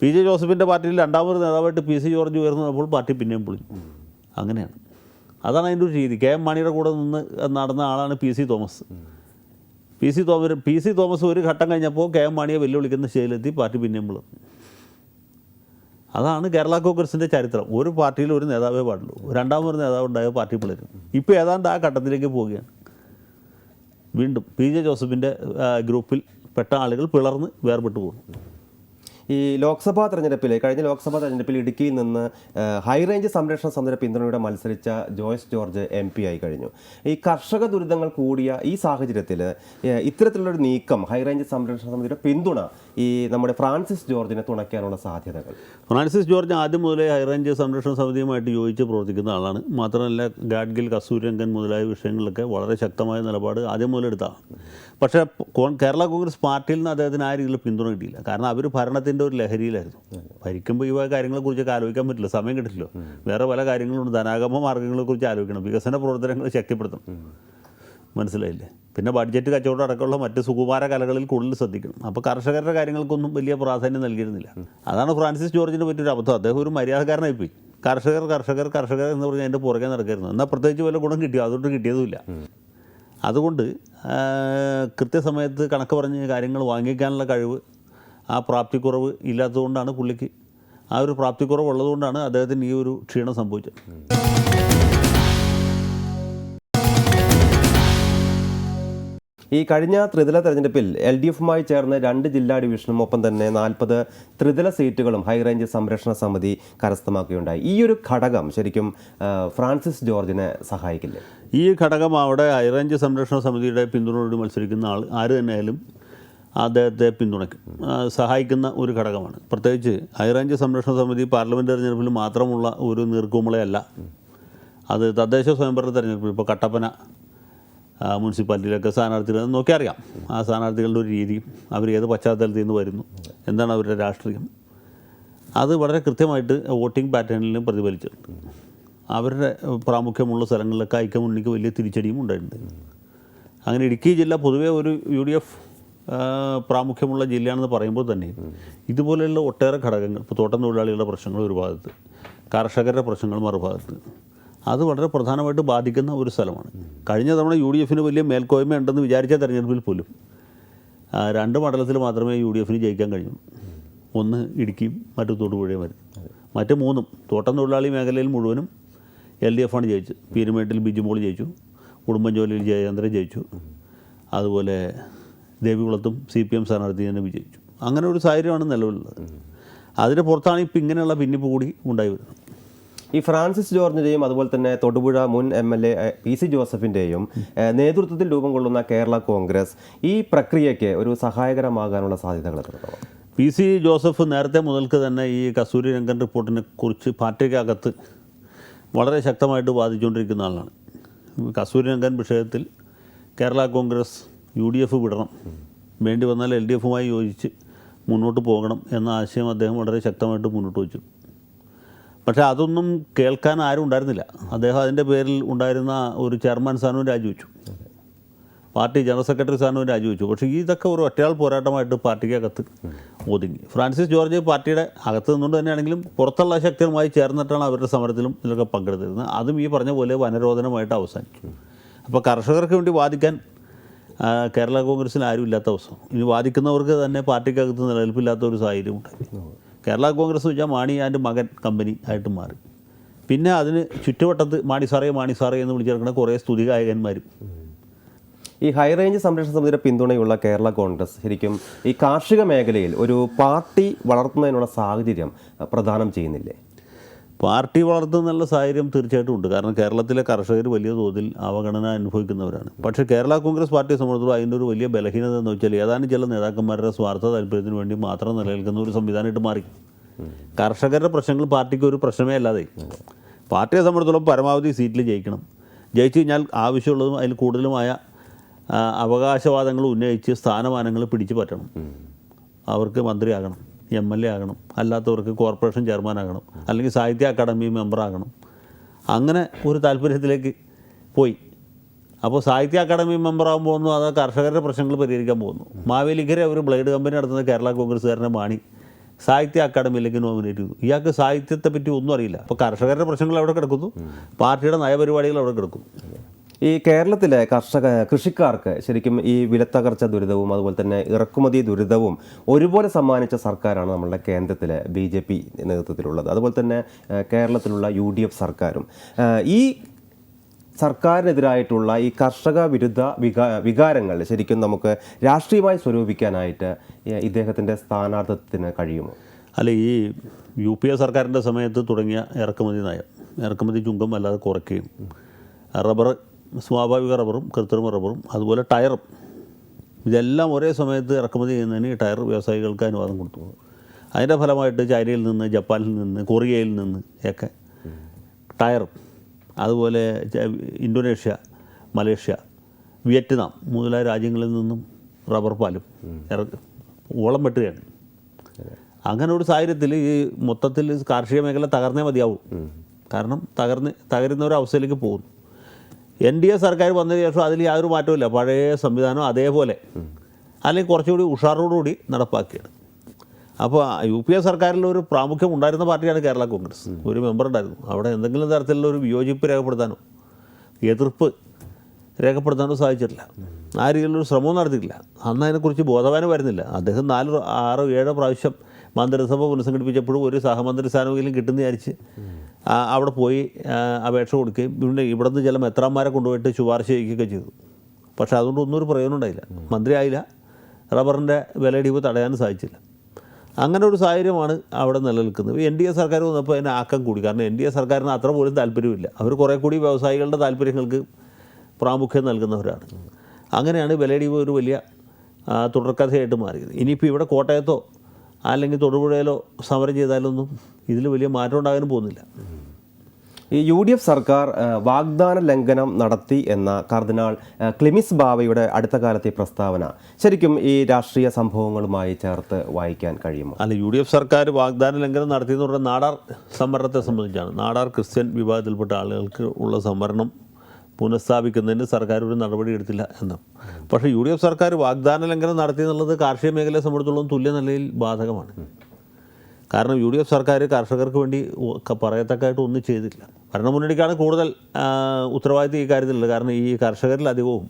പി ജെ ജോസഫിന്റെ പാർട്ടിയിൽ രണ്ടാമൊരു നേതാവായിട്ട് പി സി ജോർജ് ഉയർന്നപ്പോൾ പാർട്ടി പിന്നെയും പൊളിഞ്ഞു. അങ്ങനെയാണ്. അതാണ് അതിന്റെ ഒരു രീതി. കെ എം മാണിയുടെ കൂടെ നിന്ന് നടന്ന ആളാണ് P C Thomas. P C Thomas P C Thomas ഒരു ഘട്ടം കഴിഞ്ഞപ്പോൾ കെ എം മാണിയെ വെല്ലുവിളിക്കുന്ന ശൈലെത്തി പാർട്ടി പിന്നെയും പിളർന്നു അതാണ് കേരള കോൺഗ്രസിന്റെ ചരിത്രം. ഒരു പാർട്ടിയിൽ ഒരു നേതാവേ പാടുള്ളൂ. രണ്ടാമൊരു നേതാവ് ഉണ്ടായ പാർട്ടി പിളരും. ഇപ്പോൾ ഏതാണ്ട് ആ ഘട്ടത്തിലേക്ക് പോവുകയാണ്. വീണ്ടും പി ജെ ജോസഫിന്റെ ഗ്രൂപ്പിൽ പെട്ട ആളുകൾ പിളർന്ന് വേർപെട്ടു പോകുന്നു. ഈ ലോക്സഭാ തെരഞ്ഞെടുപ്പിൽ കഴിഞ്ഞ ലോക്സഭാ തെരഞ്ഞെടുപ്പിൽ ഇടുക്കിയിൽ നിന്ന് ഹൈറേഞ്ച് സംരക്ഷണ സമിതിയുടെ പിന്തുണയോടെ മത്സരിച്ച ജോയ്സ് ജോർജ് എം പി ആയി കഴിഞ്ഞു. ഈ കർഷക ദുരിതങ്ങൾ കൂടിയ ഈ സാഹചര്യത്തിൽ ഇത്തരത്തിലുള്ളൊരു നീക്കം ഹൈറേഞ്ച് സംരക്ഷണ സമിതിയുടെ പിന്തുണ ഈ നമ്മുടെ ഫ്രാൻസിസ് ജോർജിനെ തുണയ്ക്കാനുള്ള സാധ്യതകൾ. ഫ്രാൻസിസ് ജോർജ് ആദ്യം മുതലേ ഹൈറേഞ്ച് സംരക്ഷണ സമിതിയുമായിട്ട് യോജിച്ച് പ്രവർത്തിക്കുന്ന ആളാണ്. മാത്രമല്ല ഗാഡ്ഗിൽ കസ്തൂരംഗൻ മുതലായ വിഷയങ്ങളിലൊക്കെ വളരെ ശക്തമായ നിലപാട് ആദ്യം മുതലെടുത്താണ് പക്ഷേ കേരള കോൺഗ്രസ് പാർട്ടിയിൽ നിന്ന് അദ്ദേഹത്തിന് ആ രീതിയിൽ പിന്തുണ കിട്ടിയില്ല. കാരണം അവർ ഭരണത്തിന്റെ ഒരു ലഹരിയിലായിരുന്നു. ഭരിക്കുമ്പോൾ ഈ കാര്യങ്ങളെക്കുറിച്ചൊക്കെ ആലോചിക്കാൻ പറ്റില്ല. സമയം കിട്ടില്ലല്ലോ. വേറെ പല കാര്യങ്ങളുണ്ട്. ധനാഗമ മാർഗങ്ങളെക്കുറിച്ച് ആലോചിക്കണം. വികസന പ്രവർത്തനങ്ങൾ ശക്തിപ്പെടുത്തണം. മനസ്സിലായില്ലേ? പിന്നെ ബഡ്ജറ്റ് കച്ചവടം അടക്കമുള്ള മറ്റ് സുകുമാര കലകളിൽ കൂടുതൽ ശ്രദ്ധിക്കണം. അപ്പോൾ കർഷകരുടെ കാര്യങ്ങൾക്കൊന്നും വലിയ പ്രാധാന്യം നൽകിയിരുന്നില്ല. അതാണ് ഫ്രാൻസിസ് ജോർജിനെ പറ്റിയൊരു അബദ്ധം. അദ്ദേഹം ഒരു മര്യാദക്കാരനായി പോയി കർഷകർ കർഷകർ കർഷകർ എന്ന് പറഞ്ഞ് അതിന്റെ പുറകെ നടക്കായിരുന്നു എന്നാൽ പ്രത്യേകിച്ച് വല്ല ഗുണം കിട്ടിയോ? അതുകൊണ്ട് കിട്ടിയതുമില്ല. അതുകൊണ്ട് കൃത്യസമയത്ത് കണക്ക് പറഞ്ഞ് കാര്യങ്ങൾ വാങ്ങിക്കാനുള്ള കഴിവ് ആ പ്രാപ്തിക്കുറവ് ഇല്ലാത്തതുകൊണ്ടാണ് പുള്ളിക്ക് ആ ഒരു പ്രാപ്തിക്കുറവ് ഉള്ളതുകൊണ്ടാണ് അദ്ദേഹത്തിന് ഈ ഒരു ക്ഷീണം സംഭവിച്ചത്. ഈ കഴിഞ്ഞ ത്രിതല തെരഞ്ഞെടുപ്പിൽ എൽ ഡി എഫുമായി ചേർന്ന് രണ്ട് ജില്ലാ ഡിവിഷനും ഒപ്പം തന്നെ നാൽപ്പത് ത്രിതല സീറ്റുകളും ഹൈറേഞ്ച് സംരക്ഷണ സമിതി കരസ്ഥമാക്കുകയുണ്ടായി. ഈ ഒരു ഘടകം ശരിക്കും ഫ്രാൻസിസ് ജോർജിനെ സഹായിക്കില്ലേ? ഈ ഘടകം അവിടെ ഹൈറേഞ്ച് സംരക്ഷണ സമിതിയുടെ പിന്തുണയോട് മത്സരിക്കുന്ന ആൾ ആര് തന്നെയായാലും അദ്ദേഹത്തെ പിന്തുണയ്ക്കും. സഹായിക്കുന്ന ഒരു ഘടകമാണ്. പ്രത്യേകിച്ച് ഹൈറേഞ്ച് സംരക്ഷണ സമിതി പാർലമെന്റ് തെരഞ്ഞെടുപ്പിൽ മാത്രമുള്ള ഒരു നീർക്കുമളയല്ല. അത് തദ്ദേശ സ്വയംഭരണ തെരഞ്ഞെടുപ്പിൽ ഇപ്പോൾ കട്ടപ്പന മുനിസിപ്പാലിറ്റിയിലൊക്കെ സ്ഥാനാർത്ഥികൾ നോക്കി അറിയാം. ആ സ്ഥാനാർത്ഥികളുടെ ഒരു രീതി അവർ ഏത് പശ്ചാത്തലത്തിൽ നിന്ന് വരുന്നു എന്താണ് അവരുടെ രാഷ്ട്രീയം. അത് വളരെ കൃത്യമായിട്ട് വോട്ടിംഗ് പാറ്റേണിലും പ്രതിഫലിച്ചിട്ടുണ്ട്. അവരുടെ പ്രാമുഖ്യമുള്ള സ്ഥലങ്ങളിലൊക്കെ ഐക്യമുന്നണിക്ക് വലിയ തിരിച്ചടിയും ഉണ്ടായിട്ടുണ്ട്. അങ്ങനെ ഇടുക്കി ജില്ല പൊതുവേ ഒരു യു ഡി എഫ് പ്രാമുഖ്യമുള്ള ജില്ലയാണെന്ന് പറയുമ്പോൾ തന്നെ ഇതുപോലെയുള്ള ഒട്ടേറെ ഘടകങ്ങൾ ഇപ്പോൾ തോട്ടം തൊഴിലാളികളുടെ പ്രശ്നങ്ങൾ ഒരു ഭാഗത്ത് കർഷകരുടെ പ്രശ്നങ്ങൾ മറുഭാഗത്ത് അത് വളരെ പ്രധാനമായിട്ട് ബാധിക്കുന്ന ഒരു സ്ഥലമാണ്. കഴിഞ്ഞ തവണ യു ഡി എഫിന് വലിയ മേൽക്കോയ്മ ഉണ്ടെന്ന് വിചാരിച്ച തെരഞ്ഞെടുപ്പിൽ പോലും രണ്ട് മണ്ഡലത്തിൽ മാത്രമേ യു ഡി എഫിന് ജയിക്കാൻ കഴിഞ്ഞു. ഒന്ന് ഇടുക്കിയും മറ്റു തൊടുപുഴയും വരും. മറ്റ് മൂന്നും തോട്ടം തൊഴിലാളി മേഖലയിൽ മുഴുവനും എൽ ഡി എഫാണ് ജയിച്ചത്. പീരുമേട്ടിൽ ബിജുമോൾ ജയിച്ചു ഉടുമ്പൻചോലയിൽ ജയചന്ദ്രൻ ജയിച്ചു അതുപോലെ ദേവികുളത്തും സി പി എം സ്ഥാനാർത്ഥി തന്നെ വിജയിച്ചു. അങ്ങനെ ഒരു സാഹചര്യമാണ് നിലവിലുള്ളത്. അതിന് പുറത്താണ് ഇപ്പം ഇങ്ങനെയുള്ള ഭിന്നിപ്പ് കൂടി ഉണ്ടായി വരുന്നത്. ഈ ഫ്രാൻസിസ് ജോർജിന്റെയും അതുപോലെ തന്നെ തൊടുപുഴ മുൻ M L A P C ജോസഫിന്റെയും നേതൃത്വത്തിൽ രൂപം കൊള്ളുന്ന കേരള കോൺഗ്രസ് ഈ പ്രക്രിയയ്ക്ക് ഒരു സഹായകരമാകാനുള്ള സാധ്യതകൾ എത്രത്തോളം? പി സി ജോസഫ് നേരത്തെ മുതൽക്ക് തന്നെ ഈ കസ്തൂരി രംഗൻ റിപ്പോർട്ടിനെ കുറിച്ച് പാർട്ടിക്കകത്ത് വളരെ ശക്തമായിട്ട് വാദിച്ചുകൊണ്ടിരിക്കുന്ന ആളാണ്. കസ്തൂരി രംഗൻ വിഷയത്തിൽ Kerala Congress U D F വിടണം. വേണ്ടി വന്നാൽ എൽ ഡി എഫുമായി യോജിച്ച് മുന്നോട്ട് പോകണം എന്ന ആശയം അദ്ദേഹം വളരെ ശക്തമായിട്ട് മുന്നോട്ട് വെച്ചു. പക്ഷേ അതൊന്നും കേൾക്കാൻ ആരും ഉണ്ടായിരുന്നില്ല. അദ്ദേഹം അതിന്റെ പേരിൽ ഉണ്ടായിരുന്ന ഒരു ചെയർമാൻ സ്ഥാനവും രാജിവെച്ചു. പാർട്ടി ജനറൽ സെക്രട്ടറി സ്ഥാനവും രാജിവെച്ചു. പക്ഷേ ഇതൊക്കെ ഒരു ഒറ്റയാൾ പോരാട്ടമായിട്ട് പാർട്ടിക്കകത്ത് ഒതുങ്ങി. ഫ്രാൻസിസ് ജോർജ് പാർട്ടിയുടെ അകത്ത് നിന്നുകൊണ്ട് തന്നെയാണെങ്കിലും പുറത്തുള്ള ശക്തികളുമായി ചേർന്നിട്ടാണ് അവരുടെ സമരത്തിലും ഇതിലൊക്കെ പങ്കെടുത്തിരുന്നത്. അതും ഈ പറഞ്ഞ പോലെ വനരോധനമായിട്ട് അവസാനിച്ചു. അപ്പോൾ കർഷകർക്ക് വേണ്ടി വാദിക്കാൻ കേരള കോൺഗ്രസ്സിൽ ആരും ഇല്ലാത്ത അവസ്ഥ. ഇനി വാദിക്കുന്നവർക്ക് തന്നെ പാർട്ടിക്കകത്ത് നിലനിൽപ്പില്ലാത്ത ഒരു സാഹചര്യം ഉണ്ടായി കേരള കോൺഗ്രസ് വെച്ചാൽ മാണി ആൻഡ് മകൻ കമ്പനി ആയിട്ട് മാറി. പിന്നെ അതിന് ചുറ്റുവട്ടത്ത് മാണി സാറേ മാണി സാറേ എന്ന് വിളിച്ചിറക്കുന്ന കുറേ സ്തുതി ഗായകന്മാരും. ഈ ഹൈറേഞ്ച് സംരക്ഷണ സമിതിയുടെ പിന്തുണയുള്ള കേരള കോൺഗ്രസ് ശരിക്കും ഈ കാർഷിക മേഖലയിൽ ഒരു പാർട്ടി വളർത്തുന്നതിനുള്ള സാഹചര്യം പ്രദാനം ചെയ്യുന്നില്ലേ? പാർട്ടി വളർത്തുന്നുള്ള സാഹചര്യം തീർച്ചയായിട്ടും ഉണ്ട്. കാരണം കേരളത്തിലെ കർഷകർ വലിയ തോതിൽ അവഗണന അനുഭവിക്കുന്നവരാണ്. പക്ഷേ കേരള കോൺഗ്രസ് പാർട്ടിയെ സംബന്ധിച്ചിടത്തോളം അതിന്റെ ഒരു വലിയ ബലഹീനത എന്ന് വെച്ചാൽ ഏതാനും ചില നേതാക്കന്മാരുടെ സ്വാർത്ഥ താല്പര്യത്തിന് വേണ്ടി മാത്രം നിലനിൽക്കുന്ന ഒരു സംവിധാനമായിട്ട് മാറി. കർഷകരുടെ പ്രശ്നങ്ങൾ പാർട്ടിക്ക് ഒരു പ്രശ്നമേ അല്ലാതെ. പാർട്ടിയെ സംബന്ധിച്ചിടത്തോളം പരമാവധി സീറ്റിൽ ജയിക്കണം. ജയിച്ചു കഴിഞ്ഞാൽ ആവശ്യമുള്ളതും അതിൽ കൂടുതലുമായ അവകാശവാദങ്ങൾ ഉന്നയിച്ച് സ്ഥാനമാനങ്ങൾ പിടിച്ചു പറ്റണം. അവർക്ക് മന്ത്രിയാകണം. എം എൽ എ ആകണം. അല്ലാത്തവർക്ക് കോർപ്പറേഷൻ ചെയർമാൻ ആകണം. അല്ലെങ്കിൽ സാഹിത്യ അക്കാദമി മെമ്പർ ആകണം. അങ്ങനെ ഒരു താല്പര്യത്തിലേക്ക് പോയി. അപ്പോൾ സാഹിത്യ അക്കാദമി മെമ്പർ ആകാൻ പോകുന്നു. അത് കർഷകരുടെ പ്രശ്നങ്ങൾ പരിഹരിക്കാൻ പോകുന്നു. മാവേലിക്കരെ ഒരു ബ്ലേഡ് കമ്പനി നടത്തുന്ന കേരള കോൺഗ്രസ്സുകാരനെ മാണി സാഹിത്യ അക്കാദമിയിലേക്ക് നോമിനേറ്റ് ചെയ്തു. ഇയാൾക്ക് സാഹിത്യത്തെ പറ്റി ഒന്നും അറിയില്ല. അപ്പോൾ കർഷകരുടെ പ്രശ്നങ്ങൾ അവിടെ കിടക്കുന്നു. പാർട്ടിയുടെ നയപരിപാടികൾ അവിടെ കിടക്കുന്നു. ഈ കേരളത്തിലെ കർഷക കൃഷിക്കാർക്ക് ശരിക്കും ഈ വിലത്തകർച്ച ദുരിതവും അതുപോലെ തന്നെ ഇറക്കുമതി ദുരിതവും ഒരുപോലെ സമ്മാനിച്ച സർക്കാരാണ് നമ്മളുടെ കേന്ദ്രത്തിലെ ബി ജെ പി നേതൃത്വത്തിലുള്ളത്. അതുപോലെ തന്നെ കേരളത്തിലുള്ള യു ഡി എഫ് സർക്കാരും. ഈ സർക്കാരിനെതിരായിട്ടുള്ള ഈ കർഷക വിരുദ്ധ വികാ വികാരങ്ങൾ ശരിക്കും നമുക്ക് രാഷ്ട്രീയമായി സ്വരൂപിക്കാനായിട്ട് ഇദ്ദേഹത്തിന്റെ സ്ഥാനാർത്ഥത്തിന് കഴിയുമോ? അല്ല ഈ യു പി എ സർക്കാരിന്റെ സമയത്ത് തുടങ്ങിയ ഇറക്കുമതി നയം ഇറക്കുമതി ചുങ്കം അല്ലാതെ കുറയ്ക്കുകയും റബ്ബർ സ്വാഭാവിക റബ്ബറും കൃത്രിമ റബ്ബറും അതുപോലെ ടയറും. ഇതെല്ലാം ഒരേ സമയത്ത് ഇറക്കുമതി ചെയ്യുന്നതിന് ഈ ടയർ വ്യവസായികൾക്ക് അനുവാദം കൊടുത്തു. അതിന്റെ ഫലമായിട്ട് ചൈനയിൽ നിന്ന് ജപ്പാനിൽ നിന്ന് കൊറിയയിൽ നിന്ന് ഒക്കെ ടയർ അതുപോലെ ഇന്തോനേഷ്യ മലേഷ്യ വിയറ്റ്നാം മുതലായ രാജ്യങ്ങളിൽ നിന്നും റബ്ബർ പാലും ഇറക്കി ഓളം വെട്ടുകയാണ്. അങ്ങനെ ഒരു സാഹചര്യത്തിൽ ഈ മൊത്തത്തിൽ കാർഷിക മേഖല തകർന്നേ മതിയാവും. കാരണം തകർന്ന് തകരുന്ന ഒരു അവസ്ഥയിലേക്ക് പോകുന്നു. എൻ ഡി എ സർക്കാർ വന്നതിന് ശേഷം അതിൽ യാതൊരു മാറ്റവുമില്ല. പഴയ സംവിധാനം അതേപോലെ. അല്ലെങ്കിൽ കുറച്ചുകൂടി ഉഷാറോടുകൂടി നടപ്പാക്കിയാണ് അപ്പോൾ യു പി എ സർക്കാരിൽ ഒരു പ്രാമുഖ്യം ഉണ്ടായിരുന്ന പാർട്ടിയാണ് കേരള കോൺഗ്രസ്. ഒരു മെമ്പർ ഉണ്ടായിരുന്നു. അവിടെ എന്തെങ്കിലും തരത്തിലുള്ള ഒരു വിയോജിപ്പ് രേഖപ്പെടുത്താനോ എതിർപ്പ് രേഖപ്പെടുത്താനോ സാധിച്ചിട്ടില്ല. ആ രീതിയിലൊരു ശ്രമവും നടത്തിയിട്ടില്ല. അന്ന് അതിനെക്കുറിച്ച് ബോധവാനം വരുന്നില്ല. അദ്ദേഹം നാല് ആറോ ഏഴോ പ്രാവശ്യം മന്ത്രിസഭ പുനഃസംഘടിപ്പിച്ചപ്പോഴും ഒരു സഹമന്ത്രി സ്ഥാനമെങ്കിലും കിട്ടുന്ന വിചാരിച്ച് അവിടെ പോയി അപേക്ഷ കൊടുക്കുകയും ഇവിടെ നിന്ന് ചില മെത്രാന്മാരെ കൊണ്ടുപോയിട്ട് ശുപാർശ ചെയ്യിക്കുകയൊക്കെ ചെയ്തു. പക്ഷേ അതുകൊണ്ട് ഒന്നും ഒരു പ്രയോജനം ഉണ്ടായില്ല. മന്ത്രി ആയില്ല. റബ്ബറിന്റെ വിലയിടിവ് തടയാനും സാധിച്ചില്ല. അങ്ങനെ ഒരു സാഹചര്യമാണ് അവിടെ നിലനിൽക്കുന്നത്. എൻ ഡി എ സർക്കാർ വന്നപ്പോൾ അതിന് ആക്കം കൂടി. കാരണം എൻ ഡി എ സർക്കാരിന് അത്ര പോലും താല്പര്യമില്ല. അവർ കുറേ കൂടി വ്യവസായികളുടെ താല്പര്യങ്ങൾക്ക് പ്രാമുഖ്യം നൽകുന്നവരാണ്. അങ്ങനെയാണ് വിലയിടിവ് ഒരു വലിയ തുടർക്കഥയായിട്ട് മാറിയത്. ഇനിയിപ്പോൾ ഇവിടെ കോട്ടയത്തോ അല്ലെങ്കിൽ തൊടുപുഴയിലോ സമരം ചെയ്താലൊന്നും ഇതിൽ വലിയ മാറ്റം ഉണ്ടാകാനും പോകുന്നില്ല. ഈ യു ഡി എഫ് സർക്കാർ വാഗ്ദാന ലംഘനം നടത്തി എന്ന കർദിനാൾ ക്ലിമിസ് ബാവയുടെ അടുത്ത കാലത്തെ പ്രസ്താവന ശരിക്കും ഈ രാഷ്ട്രീയ സംഭവങ്ങളുമായി ചേർത്ത് വായിക്കാൻ കഴിയുമോ? അല്ല യു ഡി എഫ് സർക്കാർ വാഗ്ദാന ലംഘനം നടത്തിയെന്ന് പറഞ്ഞാൽ നാടാർ സംവരണത്തെ സംബന്ധിച്ചാണ്. നാടാർ ക്രിസ്ത്യൻ വിഭാഗത്തിൽപ്പെട്ട ആളുകൾക്ക് ഉള്ള സംവരണം പുനഃസ്ഥാപിക്കുന്നതിന് സർക്കാർ ഒരു നടപടി എടുത്തില്ല എന്ന്. പക്ഷേ യു ഡി എഫ് സർക്കാർ വാഗ്ദാന ലംഘനം നടത്തി എന്നുള്ളത് കാർഷിക മേഖലയെ സംബന്ധിച്ചിടത്തോളം തുല്യ നിലയിൽ ബാധകമാണ്. കാരണം യു ഡി എഫ് സർക്കാർ കർഷകർക്ക് വേണ്ടി പറയത്തക്കായിട്ട് ഒന്നും ചെയ്തില്ല ഭരണമുന്നണിക്കാണ് കൂടുതൽ ഉത്തരവാദിത്തം ഈ കാര്യത്തിലുള്ളത്. കാരണം ഈ കർഷകരിലധികവും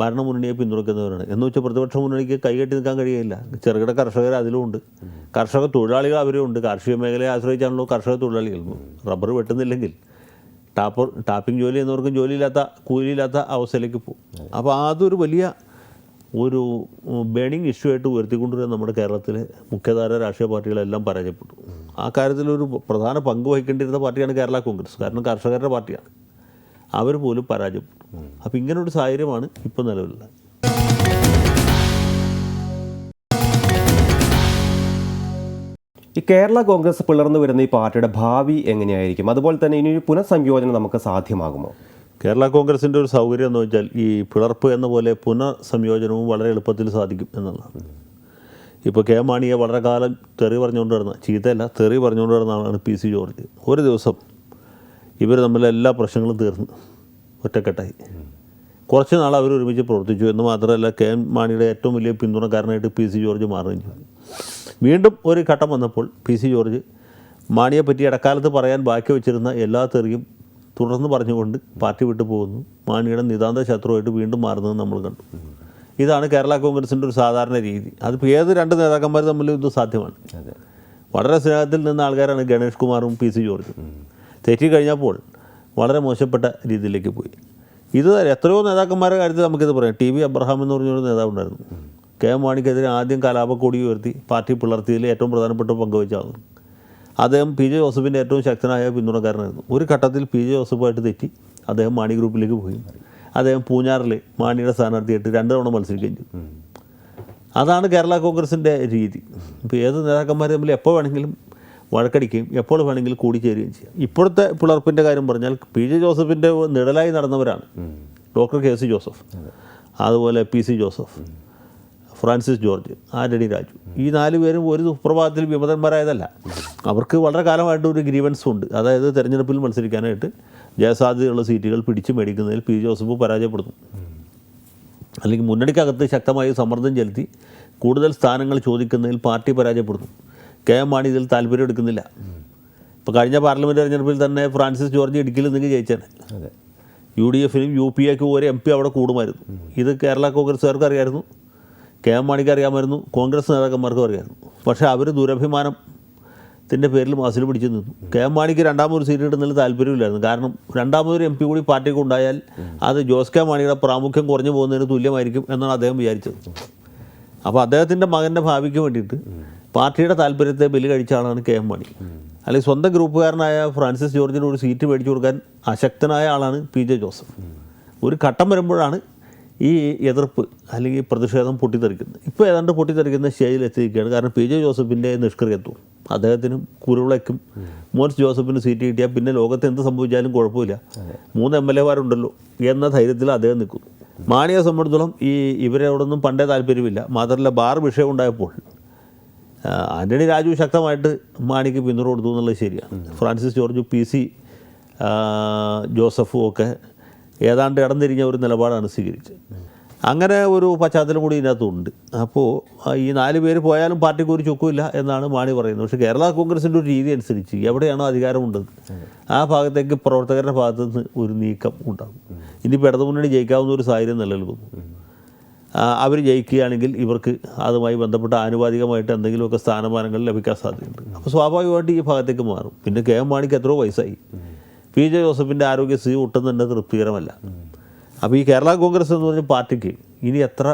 ഭരണമുന്നണിയെ പിന്തുണയ്ക്കുന്നവരാണ്. എന്ന് വെച്ചാൽ പ്രതിപക്ഷ മുന്നണിക്ക് കൈകെട്ടി നിൽക്കാൻ കഴിയില്ല ചെറുകിട കർഷകർ അതിലുമുണ്ട്. കർഷക തൊഴിലാളികൾ അവരും ഉണ്ട് കാർഷിക മേഖലയെ ആശ്രയിച്ചാണല്ലോ കർഷക തൊഴിലാളികൾ. റബ്ബർ വെട്ടുന്നില്ലെങ്കിൽ ടാപ്പ് ടാപ്പിംഗ് ജോലി ചെയ്യുന്നവർക്കും ജോലിയില്ലാത്ത കൂലിയില്ലാത്ത അവസ്ഥയിലേക്ക് പോകും. അപ്പോൾ അതൊരു വലിയ ഒരു ബേണിംഗ് ഇഷ്യൂ ആയിട്ട് ഉയർത്തിക്കൊണ്ടുവരാൻ നമ്മുടെ കേരളത്തിലെ മുഖ്യധാര രാഷ്ട്രീയ പാർട്ടികളെല്ലാം പരാജയപ്പെട്ടു. ആ കാര്യത്തിൽ ഒരു പ്രധാന പങ്ക് വഹിക്കേണ്ടിരുന്ന പാർട്ടിയാണ് കേരള കോൺഗ്രസ്. കാരണം കർഷകരുടെ പാർട്ടിയാണ്. അവർ പോലും പരാജയപ്പെട്ടു. അപ്പോൾ ഇങ്ങനൊരു സാഹചര്യമാണ് ഇപ്പോൾ നിലവിലുള്ളത്. ഈ കേരള കോൺഗ്രസ് പിളർന്നു വരുന്ന ഈ പാർട്ടിയുടെ ഭാവി എങ്ങനെയായിരിക്കും? അതുപോലെ തന്നെ ഇനി പുനഃസംയോജനം നമുക്ക് സാധ്യമാകുമോ? കേരള കോൺഗ്രസിന്റെ ഒരു സൗകര്യം എന്ന് വെച്ചാൽ ഈ പിളർപ്പ് എന്ന പോലെ പുനഃസംയോജനവും വളരെ എളുപ്പത്തിൽ സാധിക്കും എന്നുള്ളതാണ്. ഇപ്പോൾ കെ മാണിയെ വളരെ കാലം തെറി പറഞ്ഞുകൊണ്ട് വരുന്ന ചീത്തയല്ല തെറി പറഞ്ഞുകൊണ്ട് വരുന്നതാണ് പി സി ജോർജ്. ഒരു ദിവസം ഇവർ തമ്മിലെ എല്ലാ പ്രശ്നങ്ങളും തീർന്നു ഒറ്റക്കെട്ടായി. കുറച്ച് നാൾ അവർ ഒരുമിച്ച് പ്രവർത്തിച്ചു എന്ന് മാത്രമല്ല കെ എം മാണിയുടെ ഏറ്റവും വലിയ പിന്തുണക്കാരനായിട്ട് പി സി ജോർജ് ചെയ്തു. വീണ്ടും ഒരു ഘട്ടം വന്നപ്പോൾ പി സി ജോർജ് മാണിയെ പറ്റി ഇടക്കാലത്ത് പറയാൻ ബാക്കി വെച്ചിരുന്ന എല്ലാ തെറിയും തുടർന്ന് പറഞ്ഞുകൊണ്ട് പാർട്ടി വിട്ടു പോകുന്നു. മാണിയുടെ നിതാന്ത ശത്രുവായിട്ട് വീണ്ടും മാറുന്നത് നമ്മൾ കണ്ടു. ഇതാണ് കേരള കോൺഗ്രസിന്റെ ഒരു സാധാരണ രീതി. അതിപ്പോൾ ഏത് രണ്ട് നേതാക്കന്മാർ തമ്മിലും ഇത് സാധ്യമാണ്. വളരെ സ്നേഹത്തിൽ നിന്ന ആൾക്കാരാണ് ഗണേഷ് കുമാറും പി സി ജോർജും. തെറ്റി കഴിഞ്ഞപ്പോൾ വളരെ മോശപ്പെട്ട രീതിയിലേക്ക് പോയി. ഇത് എത്രയോ നേതാക്കന്മാരുടെ കാര്യത്തിൽ നമുക്കിത് പറയാം. ടി വി അബ്രഹാം എന്ന് പറഞ്ഞൊരു നേതാവ് ഉണ്ടായിരുന്നു കെ എം മാണിക്കെതിരെ ആദ്യം കലാപക്കൊടി ഉയർത്തി പാർട്ടി പിളർത്തിയതിൽ ഏറ്റവും പ്രധാനപ്പെട്ട പങ്കുവച്ച ആളാണ് അദ്ദേഹം പി ജെ ജോസഫിന്റെ ഏറ്റവും ശക്തനായ പിന്തുണക്കാരനായിരുന്നു. ഒരു ഘട്ടത്തിൽ പി ജെ ജോസഫുമായിട്ട് തെറ്റി അദ്ദേഹം മാണി ഗ്രൂപ്പിലേക്ക് പോയി. അദ്ദേഹം പൂഞ്ഞാറിൽ മാണിയുടെ സ്ഥാനാർത്ഥിയായിട്ട് രണ്ട് തവണ മത്സരിക്കുകയും ചെയ്തു. അതാണ് കേരള കോൺഗ്രസിന്റെ രീതി. ഇപ്പോൾ ഏത് നേതാക്കന്മാർ തമ്മിൽ എപ്പോൾ വേണമെങ്കിലും വഴക്കടിക്കുകയും എപ്പോൾ വേണമെങ്കിലും കൂടിച്ചേരുകയും ചെയ്യാം. ഇപ്പോഴത്തെ പിളർപ്പിന്റെ കാര്യം പറഞ്ഞാൽ പി ജെ ജോസഫിന്റെ നിഴലായി നടന്നവരാണ് ഡോക്ടർ കെ സി ജോസഫ് അതുപോലെ പി സി ജോസഫ് ഫ്രാൻസിസ് ജോർജ് ആന്റണി രാജു. ഈ നാല് പേരും ഒരു സുപ്രഭാതത്തിൽ വിമതന്മാരായതല്ല. അവർക്ക് വളരെ കാലമായിട്ട് ഒരു ഗ്രീവൻസും ഉണ്ട്. അതായത് തെരഞ്ഞെടുപ്പിൽ മത്സരിക്കാനായിട്ട് ജയസാധ്യതയുള്ള സീറ്റുകൾ പിടിച്ചു മേടിക്കുന്നതിൽ പി. ജോസഫ് പരാജയപ്പെടുന്നു. അല്ലെങ്കിൽ മുന്നണിക്കകത്ത് ശക്തമായി സമ്മർദ്ദം ചെലുത്തി കൂടുതൽ സ്ഥാനങ്ങൾ ചോദിക്കുന്നതിൽ പാർട്ടി പരാജയപ്പെടുന്നു. കെ. എം. മാണി ഇതിൽ താല്പര്യം എടുക്കുന്നില്ല. ഇപ്പോൾ കഴിഞ്ഞ പാർലമെന്റ് തെരഞ്ഞെടുപ്പിൽ തന്നെ ഫ്രാൻസിസ് ജോർജ് ഇടുക്കിയിൽ നിന്ന് ജയിച്ചാണ് യു ഡി എഫിനും യു പി എക്കും ഒരു എം പി അവിടെ കൂടുമായിരുന്നു. ഇത് കേരള കോൺഗ്രസ്സുകാർക്ക് അറിയായിരുന്നു കെ എം മാണിക്ക് അറിയാമായിരുന്നു കോൺഗ്രസ് നേതാക്കന്മാർക്കും അറിയാമായിരുന്നു പക്ഷേ അവർ ദുരഭിമാനം ത്തിന്റെ പേരിൽ മാസിൽ പിടിച്ചു നിന്നു. കെ എം മാണിക്ക് രണ്ടാമതൊരു സീറ്റ് കിട്ടുന്നതിൽ താല്പര്യമില്ലായിരുന്നു. കാരണം രണ്ടാമതൊരു എം പി കൂടി പാർട്ടിക്ക് ഉണ്ടായാൽ അത് ജോസ് കെ മാണിയുടെ പ്രാമുഖ്യം കുറഞ്ഞു പോകുന്നതിന് തുല്യമായിരിക്കും എന്നാണ് അദ്ദേഹം വിചാരിച്ചത്. അപ്പോൾ അദ്ദേഹത്തിന്റെ മകന്റെ ഭാവിക്ക് വേണ്ടിയിട്ട് പാർട്ടിയുടെ താല്പര്യത്തെ ബലി കഴിച്ച ആളാണ് കെ എം മാണി. അല്ലെങ്കിൽ സ്വന്തം ഗ്രൂപ്പുകാരനായ ഫ്രാൻസിസ് ജോർജിന് ഒരു സീറ്റ് മേടിച്ചു കൊടുക്കാൻ അശക്തനായ ആളാണ് പി ജെ ജോസഫ്. ഒരു ഘട്ടം വരുമ്പോഴാണ് ഈ എതിർപ്പ് അല്ലെങ്കിൽ പ്രതിഷേധം പൊട്ടിത്തെറിക്കുന്നത്. ഇപ്പോൾ ഏതാണ്ട് പൊട്ടിത്തെറിക്കുന്ന സ്റ്റേജിൽ എത്തിയിരിക്കുകയാണ്. കാരണം പി ജെ ജോസഫിന്റെ നിഷ്ക്രിയത്വം. അദ്ദേഹത്തിനും കുരുവിളയ്ക്കും മോൻസ് ജോസഫിന് സീറ്റ് കിട്ടിയാൽ പിന്നെ ലോകത്ത് എന്ത് സംഭവിച്ചാലും കുഴപ്പമില്ല. മൂന്ന് എം എൽ എമാരുണ്ടല്ലോ എന്ന ധൈര്യത്തിൽ അദ്ദേഹം നിൽക്കുന്നു. മാണിയെ സംബന്ധിച്ചിടത്തോളം ഈ ഇവരോടൊന്നും പണ്ടേ താല്പര്യമില്ല. മാത്രമല്ല ബാർ വിഷയം ഉണ്ടായപ്പോൾ ആന്റണി രാജു ശക്തമായിട്ട് മാണിക്ക് പിന്തുണ കൊടുത്തു എന്നുള്ളത് ശരിയാണ്. ഫ്രാൻസിസ് ജോർജ് പി സി ജോസഫും ഒക്കെ ഏതാണ്ട് ഇടന്നിരിഞ്ഞ ഒരു നിലപാടാണ് സ്വീകരിച്ചത്. അങ്ങനെ ഒരു പശ്ചാത്തലം കൂടി ഇതിനകത്തുണ്ട്. അപ്പോൾ ഈ നാല് പേര് പോയാലും പാർട്ടിക്ക് ഒരു ചുക്കുമില്ല എന്നാണ് മാണി പറയുന്നത്. പക്ഷേ കേരള കോൺഗ്രസിന്റെ ഒരു രീതി അനുസരിച്ച് എവിടെയാണോ അധികാരമുണ്ടത് ആ ഭാഗത്തേക്ക് പ്രവർത്തകരുടെ ഭാഗത്തു നിന്ന് ഒരു നീക്കം ഉണ്ടാകും. ഇനിയിപ്പോൾ ഇടതുമുന്നണി ജയിക്കാവുന്ന ഒരു സാഹചര്യം നിലനിൽക്കുന്നു. അവർ ജയിക്കുകയാണെങ്കിൽ ഇവർക്ക് അതുമായി ബന്ധപ്പെട്ട ആനുപാതികമായിട്ട് എന്തെങ്കിലുമൊക്കെ സ്ഥാനമാനങ്ങൾ ലഭിക്കാൻ സാധ്യതയുണ്ട്. അപ്പോൾ സ്വാഭാവികമായിട്ട് ഈ ഭാഗത്തേക്ക് മാറും. പിന്നെ കെ എം മാണിക്ക് എത്രയോ വയസ്സായി. പി ജെ ജോസഫിന്റെ ആരോഗ്യസ്ഥിതി ഒട്ടും തന്നെ തൃപ്തികരമല്ല. അപ്പോൾ ഈ കേരള കോൺഗ്രസ് എന്ന് പറഞ്ഞ പാർട്ടിക്ക് ഇനി എത്ര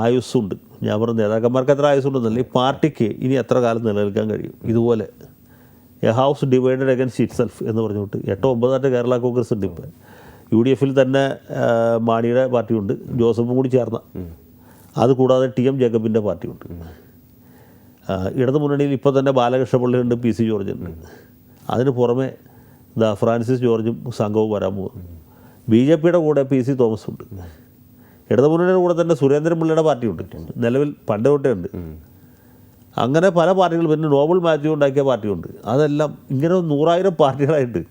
ആയുസ്സുണ്ട്? ഞാൻ പറഞ്ഞ നേതാക്കന്മാർക്ക് എത്ര ആയുസ്സുണ്ടെന്നല്ല ഈ പാർട്ടിക്ക് ഇനി എത്ര കാലം നിലനിൽക്കാൻ കഴിയും? ഇതുപോലെ a house divided against itself എന്ന് പറഞ്ഞുകൊണ്ട് എട്ടോ ഒമ്പതായിട്ട് കേരള കോൺഗ്രസ് ഉണ്ട് ഇപ്പോൾ യു ഡി എഫിൽ തന്നെ മാണിയുടെ പാർട്ടിയുണ്ട് ജോസഫും കൂടി ചേർന്ന. അതുകൂടാതെ ടി എം ജേക്കബിന്റെ പാർട്ടിയുണ്ട്. ഇടതു മുന്നണിയിൽ ഇപ്പോൾ തന്നെ ബാലകൃഷ്ണപിള്ളയുണ്ട് പി സി ജോർജുണ്ട് അതിന് പുറമെ ദാ ഫ്രാൻസിസ് ജോർജും സംഘവും വരാൻ പോകുന്നു. ബി ജെ പിയുടെ കൂടെ പി സി തോമസ് ഉണ്ട്. ഇടതു മുന്നണിയുടെ കൂടെ തന്നെ സുരേന്ദ്രൻ പിള്ളയുടെ പാർട്ടിയുണ്ട് നിലവിൽ പണ്ട് തൊട്ടേ ഉണ്ട്. അങ്ങനെ പല പാർട്ടികൾ പിന്നെ നോബൽ മാത്യു ഉണ്ടാക്കിയ പാർട്ടിയുണ്ട് അതെല്ലാം ഇങ്ങനെ നൂറായിരം പാർട്ടികളായിട്ട്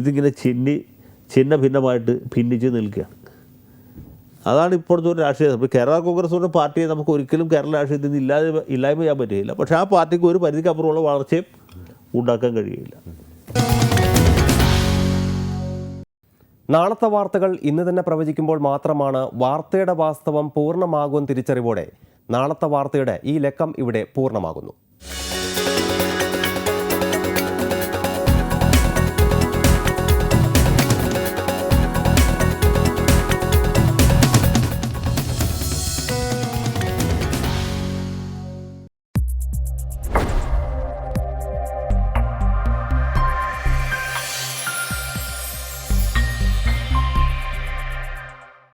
ഇതിങ്ങനെ ചിന്നി ചിഹ്ന ഭിന്നമായിട്ട് ഭിന്നിച്ച് നിൽക്കുകയാണ്. അതാണ് ഇപ്പോഴത്തെ ഒരു രാഷ്ട്രീയം ഇപ്പോൾ കേരള കോൺഗ്രസ് എന്ന പാർട്ടിയെ നമുക്ക് ഒരിക്കലും കേരള രാഷ്ട്രീയത്തിൽ നിന്ന് ഇല്ലാതെ ഇല്ലായ്മ ചെയ്യാൻ പറ്റുകയില്ല. പക്ഷേ ആ പാർട്ടിക്ക് ഒരു പരിധിക്കപ്പുറമുള്ള വളർച്ചയും ഉണ്ടാക്കാൻ കഴിയുകയില്ല. നാളത്തെ വാർത്തകൾ ഇന്ന് തന്നെ പ്രവചിക്കുമ്പോൾ മാത്രമാണ് വാർത്തയുടെ വാസ്തവം പൂർണമാകും തിരിച്ചറിവോടെ. നാളത്തെ വാർത്തയുടെ ഈ ലക്കം ഇവിടെ പൂർണമാകുന്നു.